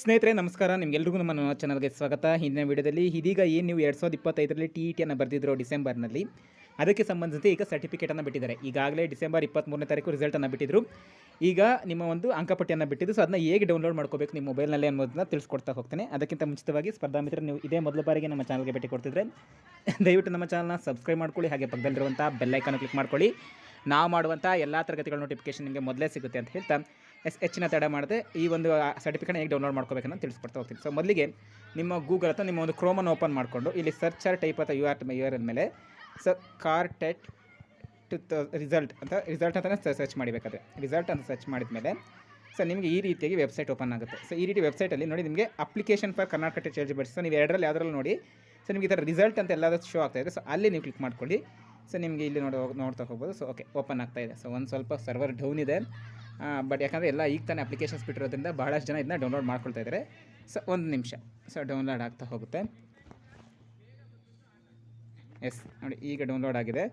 ಸ್ನೇಹಿತರೆ, ನಮಸ್ಕಾರ. ನಿಮಗೆಲ್ರಿಗೂ ನಮ್ಮ ಚಾನಲ್ಗೆ ಸ್ವಾಗತ. ಹಿಂದಿನ ವಿಡಿಯೋದಲ್ಲಿ ಇದೀಗ ಏನು ನೀವು ಎರಡು ಸಾವಿರದ ಇಪ್ಪತ್ತೈದರಲ್ಲಿ ಟಿ ಇ ಟಿಯನ್ನು ಬರೆದಿದ್ರು ಡಿಸೆಂಬರ್ನಲ್ಲಿ. ಅದಕ್ಕೆ ಸಂಬಂಧಿಸಿದ ಈಗ ಸರ್ಟಿಫಿಕೇಟನ್ನು ಬಿಟ್ಟಿದ್ದಾರೆ. ಈಗಾಗಲೇ ಡಿಸೆಂಬರ್ ಇಪ್ಪತ್ತ್ಮೂರನೇ ತಾರೀಕು ರಿಸಲ್ಟನ್ನು ಬಿಟ್ಟಿದ್ರು. ಈಗ ನಿಮ್ಮ ಒಂದು ಅಂಕಪಟ್ಟಿಯನ್ನು ಬಿಟ್ಟಿದ್ದು, ಸೊ ಅದನ್ನ ಹೇಗೆ ಡೌನ್ಲೋಡ್ ಮಾಡ್ಕೋಬೇಕು ನಿಮ್ಮ ಮೊಬೈಲ್ನಲ್ಲಿ ಅನ್ನೋದನ್ನ ತಿಳಿಸ್ಕೊಡ್ತಾ ಹೋಗ್ತೇನೆ. ಅದಕ್ಕಿಂತ ಮುಂಚಿತವಾಗಿ ಸ್ಪರ್ಧಾ ಮಿತ್ರ ನೀವು ಇದೇ ಮೊದಲ ಬಾರಿಗೆ ನಮ್ಮ ಚಾನಲ್ಗೆ ಭೇಟಿ ಕೊಡ್ತಿದ್ರೆ, ದಯವಿಟ್ಟು ನಮ್ಮ ಚಾನಲ್ನ ಸಬ್ಸ್ಕ್ರೈಬ್ ಮಾಡ್ಕೊಳ್ಳಿ. ಹಾಗೆ ಪಕ್ಕದಲ್ಲಿರುವಂಥ ಬೆಲ್ಲೈಕನ್ನು ಕ್ಲಿಕ್ ಮಾಡ್ಕೊಳ್ಳಿ. ನಾವು ಮಾಡುವಂಥ ಎಲ್ಲ ತರಗತಿಗಳ ನೋಟಿಫಿಕೇಶನ್ ನಿಮಗೆ ಮೊದಲೇ ಸಿಗುತ್ತೆ ಅಂತ ಹೇಳ್ತಾ ಎಸ್ ಹೆಚ್ಚಿನ ತಡ ಮಾಡದೆ ಈ ಒಂದು ಸರ್ಟಿಫಿಕೇಟ್ ಹೇಗೆ ಡೌನ್ಲೋಡ್ ಮಾಡ್ಕೋಬೇಕನ್ನು ತಿಳಿಸ್ಕೊಡ್ತಾ ಹೋಗ್ತೀನಿ. ಸೊ ಮೊದಲಿಗೆ ನಿಮ್ಮ ಗೂಗಲ್ ಅಥವಾ ನಿಮ್ಮ ಒಂದು ಕ್ರೋಮನ್ನು ಓಪನ್ ಮಾಡಿಕೊಂಡು ಇಲ್ಲಿ ಸರ್ಚರ್ ಟೈಪ್ ಅಥವಾ ಯು ಆರ್ ಯು ಆರ್ ಮೇಲೆ ಸೊ ಕಾರ್ ಟೆಟ್ ಟು ರಿಸಲ್ಟ್ ಅಂತ ರಿಸಲ್ಟ್ ಅಂತಲೇ ಸರ್ಚ್ ಮಾಡಬೇಕಾದ್ರೆ. ರಿಸಲ್ಟ್ ಅಂತ ಸರ್ಚ್ ಮಾಡಿದ ಮೇಲೆ ಸೊ ನಿಮಗೆ ಈ ರೀತಿಯಾಗಿ ವೆಬ್ಸೈಟ್ ಓಪನ್ ಆಗುತ್ತೆ. ಸೊ ಈ ರೀತಿ ವೆಬ್ಸೈಟಲ್ಲಿ ನೋಡಿ ನಿಮಗೆ application for Karnataka TET eligibility so ನೀವು ಎರಡರಲ್ಲಿ, ಯಾವುದ್ರಲ್ಲಿ ನೋಡಿ ಸೊ ನಿಮಗೆ ಈ ಥರ ರಿಸಲ್ಟ್ ಅಂತ ಎಲ್ಲಾದರೂ ಶೋ ಆಗ್ತಾಯಿದೆ ಸೊ ಅಲ್ಲಿ ನೀವು ಕ್ಲಿಕ್ ಮಾಡ್ಕೊಳ್ಳಿ. ಸೊ ನಿಮಗೆ ಇಲ್ಲಿ ನೋಡಿ ನೋಡ್ತಾ ಹೋಗ್ಬೋದು. ಸೊ ಓಕೆ ಓಪನ್ ಆಗ್ತಾ ಇದೆ. ಸೊ ಒಂದು ಸ್ವಲ್ಪ ಸರ್ವರ್ ಡೌನ್ ಇದೆ. ಬಟ್ ಯಾಕಂದರೆ ಎಲ್ಲ ಈಗ ತಾನೇ ಅಪ್ಲಿಕೇಶನ್ಸ್ ಬಿಟ್ಟಿರೋದ್ರಿಂದ ಭಾಳಷ್ಟು ಜನ ಇದನ್ನ ಡೌನ್ಲೋಡ್ ಮಾಡ್ಕೊಳ್ತಾ ಇದ್ದಾರೆ ಸೊ ಒಂದು ನಿಮಿಷ. ಸೊ ಡೌನ್ಲೋಡ್ ಆಗ್ತಾ ಹೋಗುತ್ತೆ. ಎಸ್ ನೋಡಿ, ಈಗ ಡೌನ್ಲೋಡ್ ಆಗಿದೆ.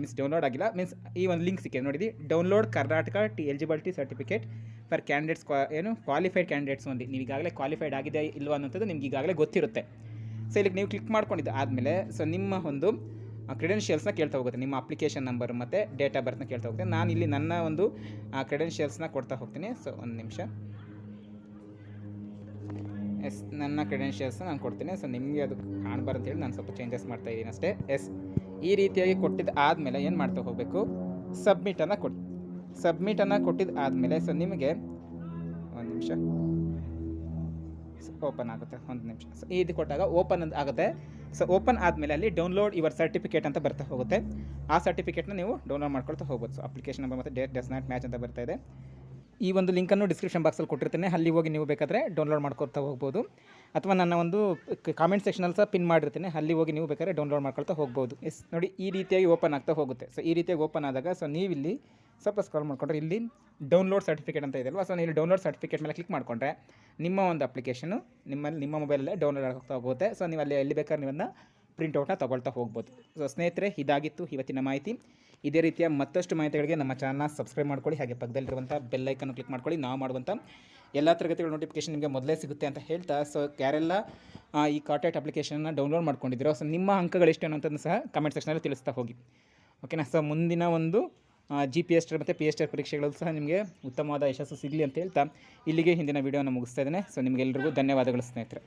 ಮೀನ್ಸ್ ಡೌನ್ಲೋಡ್ ಆಗಿಲ್ಲ. ಮೀನ್ಸ್ ಈ ಒಂದು ಲಿಂಕ್ ಸಿಕ್ಕಿದೆ. ನೋಡಿದ್ವಿ download Karnataka T eligibility certificate for candidates ಕ್ವಾ ಏನು? ಕ್ವಾಲಿಫೈಡ್ ಕ್ಯಾಂಡಿಡೇಟ್ಸ್ ಒಂದು ನೀವು ಈಗಾಗಲೇ ಕ್ವಾಲಿಫೈಡ್ ಆಗಿದೆ ಇಲ್ವಾ ಅನ್ನೋಂಥದ್ದು ನಿಮ್ಗೆ ಈಗಾಗಲೇ ಗೊತ್ತಿರುತ್ತೆ. ಸೊ ಇಲ್ಲಿಗೆ ನೀವು ಕ್ಲಿಕ್ ಮಾಡ್ಕೊಂಡಿದ್ದು ಆದಮೇಲೆ ಸೊ ನಿಮ್ಮ ಒಂದು ಕ್ರೆಡೆನ್ಷಿಯಲ್ಸ್ನ ಕೇಳ್ತಾ ಹೋಗುತ್ತೆ. ನಿಮ್ಮ ಅಪ್ಲಿಕೇಶನ್ ನಂಬರ್ ಮತ್ತು ಡೇಟ್ ಆಫ್ ಬರ್ತ್ನ ಕೇಳ್ತಾ ಹೋಗುತ್ತೆ. ನಾನು ಇಲ್ಲಿ ನನ್ನ ಒಂದು ಕ್ರೆಡೆನ್ಷಿಯಲ್ಸ್ನ ಕೊಡ್ತಾ ಹೋಗ್ತೀನಿ. ಸೊ ಒಂದು ನಿಮಿಷ. ಎಸ್, ನನ್ನ ಕ್ರೆಡೆನ್ಷಿಯಲ್ಸ್ನ ನಾನು ಕೊಡ್ತೀನಿ. ಸೊ ನಿಮಗೆ ಅದು ಕಾಣಬಾರ್ದು ಅಂತೇಳಿ ನಾನು ಸ್ವಲ್ಪ ಚೇಂಜಸ್ ಮಾಡ್ತಾ ಇದ್ದೀನಿ ಅಷ್ಟೇ. ಎಸ್, ಈ ರೀತಿಯಾಗಿ ಕೊಟ್ಟಿದ್ದ ಆದಮೇಲೆ ಏನು ಮಾಡ್ತಾ ಹೋಗಬೇಕು? ಸಬ್ಮಿಟನ್ನು ಕೊಟ್ಟು ಸಬ್ಮಿಟನ್ನು ಕೊಟ್ಟಿದ್ದ ಆದಮೇಲೆ ಸೊ ನಿಮಗೆ ಒಂದು ನಿಮಿಷ. ಓಪನ್ ಆಗುತ್ತೆ ಒಂದು ನಿಮಿಷ. ಸೊ ಇದು ಕೊಟ್ಟಾಗ ಓಪನ್ ಆಗುತ್ತೆ. ಸೊ ಓಪನ್ ಆದಮೇಲೆ ಅಲ್ಲಿ ಡೌನ್ಲೋಡ್ ಯುವರ್ ಸರ್ಟಿಫಿಕೇಟ್ ಅಂತ ಬರ್ತಾ ಹೋಗುತ್ತೆ. ಆ ಸರ್ಟಿಫಿಕೇಟ್ನ ನೀವು ಡೌನ್ಲೋಡ್ ಮಾಡ್ಕೊಳ್ತಾ ಹೋಗ್ಬೋದು. ಸೊ ಅಪ್ಲಿಕೇಶನ್ ನಂಬರ್ ಮತ್ತು ಡೇಟ್ ಡಸ್ ನಾಟ್ ಮ್ಯಾಚ್ ಅಂತ ಬರ್ತಾ ಇದೆ. ಈ ಒಂದು ಲಿಂಕನ್ನು ಡಿಸ್ಕ್ರಿಪ್ಷನ್ ಬಾಕ್ಸಲ್ಲಿ ಕೊಟ್ಟಿರ್ತೇನೆ. ಅಲ್ಲಿ ಹೋಗಿ ನೀವು ಬೇಕಾದರೆ ಡೌನ್ಲೋಡ್ ಮಾಡ್ಕೊಳ್ತಾ ಹೋಗ್ಬೋದು. ಅಥವಾ ನನ್ನ ಒಂದು ಕಾಮೆಂಟ್ ಸೆಕ್ಷನಲ್ಲಿ ಸಹ ಪಿನ್ ಮಾಡಿರ್ತೇನೆ. ಅಲ್ಲಿ ಹೋಗಿ ನೀವು ಬೇಕಾದ್ರೆ ಡೌನ್ಲೋಡ್ ಮಾಡ್ಕೊಳ್ತಾ ಹೋಗ್ಬೋದು. ಎಸ್ ನೋಡಿ, ಈ ರೀತಿಯಾಗಿ ಓಪನ್ ಆಗ್ತಾ ಹೋಗುತ್ತೆ. ಸೊ ಈ ರೀತಿಯಾಗಿ ಓಪನ್ ಆದಾಗ ಸೊ ನೀವಿಲ್ಲಿ ಸ್ವಲ್ಪ ಸ್ಕ್ರಾಲ್ ಮಾಡಿಕೊಂಡ್ರೆ ಇಲ್ಲಿ ಡೌನ್ಲೋಡ್ ಸರ್ಟಿಫಿಕೇಟ್ ಅಂತ ಇದೆ ಅಲ್ವಾ ಸೊ ನೀವು ಡೌನ್ಲೋಡ್ ಸರ್ಟಿಫಿಕೇಟ್ ಮೇಲೆ ಕ್ಲಿಕ್ ಮಾಡಿಕೊಂಡ್ರೆ ನಿಮ್ಮ ಒಂದು ಅಪ್ಲಿಕೇಶನು ನಿಮ್ಮಲ್ಲಿ, ನಿಮ್ಮ ಮೊಬೈಲಲ್ಲೇ ಡೌನ್ಲೋಡ್ ಆಗ್ತಾ ಹೋಗುತ್ತೆ. ಸೊ ನೀವು ಅಲ್ಲಿ ಎಲ್ಲಿ ಬೇಕಾದ್ರೆ ನೀವನ್ನ ಪ್ರಿಂಟೌಟ್ನ ತೊಗೊಳ್ತಾ ಹೋಗ್ಬೋದು. ಸೊ ಸ್ನೇಹಿತರೆ, ಇದಾಗಿತ್ತು ಇವತ್ತಿನ ಮಾಹಿತಿ. ಇದೇ ರೀತಿಯ ಮತ್ತಷ್ಟು ಮಾಹಿತಿಗಳಿಗೆ ನಮ್ಮ ಚಾನಲ್ನ ಸಬ್ಸ್ಕ್ರೈಬ್ ಮಾಡ್ಕೊಳ್ಳಿ. ಹಾಗೆ ಪಕ್ಕದಲ್ಲಿರುವಂಥ ಬೆಲ್ಲೈಕನ್ನು ಕ್ಲಿಕ್ ಮಾಡ್ಕೊಳ್ಳಿ. ನಾವು ಮಾಡುವಂಥ ಎಲ್ಲ ತರಗತಿಗಳ ನೋಟಿಫಿಕೇಶನ್ ನಿಮಗೆ ಮೊದಲೇ ಸಿಗುತ್ತೆ ಅಂತ ಹೇಳ್ತಾ ಸೊ ಯಾರೆಲ್ಲ ಈ ಕಾಂಟ್ಯಾಕ್ಟ್ ಅಪ್ಲಿಕೇಶನ್ನ ಡೌನ್ಲೋಡ್ ಮಾಡ್ಕೊಂಡಿದ್ದೀರೋ ಸೊ ನಿಮ್ಮ ಅಂಕಗಳು ಎಷ್ಟು ಅನ್ನೋಂಥದ್ದು ಸಹ ಕಮೆಂಟ್ ಸೆಕ್ಷನಲ್ಲಿ ತಿಳಿಸ್ತಾ ಹೋಗಿ. ಓಕೆನಾ ಸೊ ಮುಂದಿನ ಒಂದು ಜಿ ಪಿ ಎಸ್ ಟಿ ಮತ್ತು ಪಿ ಎಸ್ ಟಿ ಪರೀಕ್ಷೆಗಳಲ್ಲೂ ಸಹ ನಿಮಗೆ ಉತ್ತಮವಾದ ಯಶಸ್ಸು ಸಿಗಲಿ ಅಂತ ಹೇಳ್ತಾ ಇಲ್ಲಿಗೆ ಹಿಂದಿನ ವೀಡಿಯೋನ ಮುಗಿಸ್ತಾ ಇದ್ದೇನೆ. ಸೊ ನಿಮಗೆಲ್ಲರಿಗೂ ಧನ್ಯವಾದಗಳು ಸ್ನೇಹಿತರೆ.